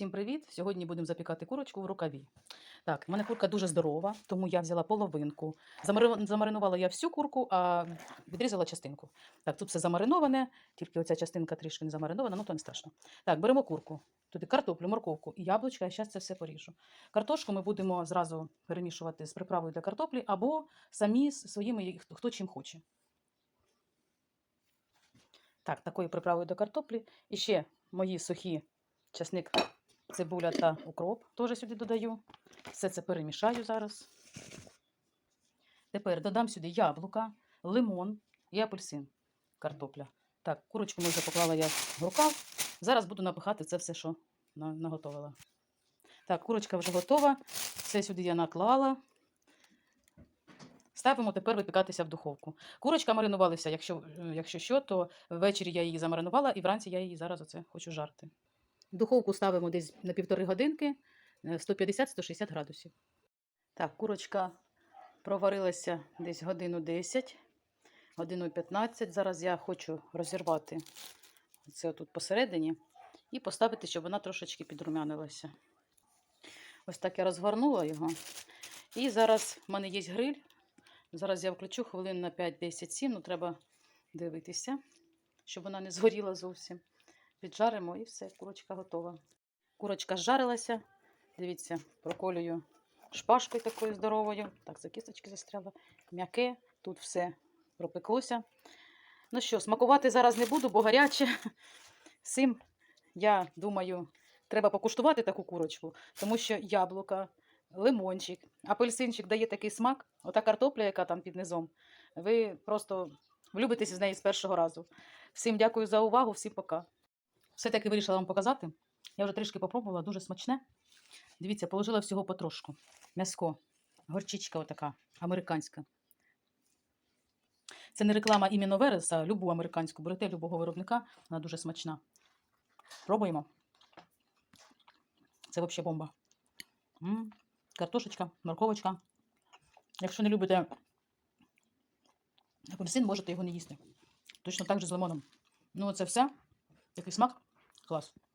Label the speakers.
Speaker 1: Всім привіт! Сьогодні будемо запікати курочку в рукаві. Так, в мене курка дуже здорова, тому я взяла половинку. Замаринувала я всю курку, а відрізала частинку. Так, тут все замариноване, тільки оця частинка трішки не замаринована, ну то не страшно. Так, беремо курку. Туди картоплю, морковку і яблучка, я зараз це все поріжу. Картошку ми будемо зразу перемішувати з приправою для картоплі або самі з своїми, хто- чим хоче. Так, такою приправою до картоплі. І ще мої сухі часник, цибуля та укроп теж сюди додаю. Все це перемішаю зараз. Тепер додам сюди яблука, лимон і апельсин, картопля. Так, курочку ми вже поклала я в рукав. Зараз буду напихати це все, що наготовила. Так, курочка вже готова. Все сюди я наклала. Ставимо тепер випікатися в духовку. Курочка маринувалася, якщо, е, якщо що, то ввечері я її замаринувала і вранці я її зараз оце хочу жарти. Духовку ставимо десь на півтори годинки, е, 150-160 градусів. Так, курочка проварилася десь годину 10, годину 15. Зараз я хочу розірвати це тут посередині і поставити, щоб вона трошечки підрумянилася. Ось так я розгорнула його. І зараз в мене є гриль. Зараз я включу хвилин на 5-10-7, ну треба дивитися, щоб вона не згоріла зовсім. Піджаримо і все, курочка готова. Курочка зжарилася. Дивіться, проколюю шпажкою такою здоровою. Так, за кісточки застряла. М'яке, тут все пропеклося. Ну що, смакувати зараз не буду, бо гаряче. Цим, я думаю, треба покуштувати таку курочку, тому що яблука, лимончик, апельсинчик дає такий смак. Ота картопля, яка там під низом. Ви просто влюбитесь з неї з першого разу. Всім дякую за увагу, всім пока. Все-таки вирішила вам показати. Я вже трішки попробувала, дуже смачне. Дивіться, положила всього потрошку. М'яско, горчичка отака, американська. Це не реклама іменно Верес, а любу американську. Берете любого виробника, вона дуже смачна. Пробуємо. Це взагалі бомба. М, Картошечка, морковочка. Якщо не любите апельсин, можете його не їсти. Точно так же з лимоном. Ну, це все. Такий смак. Clássico.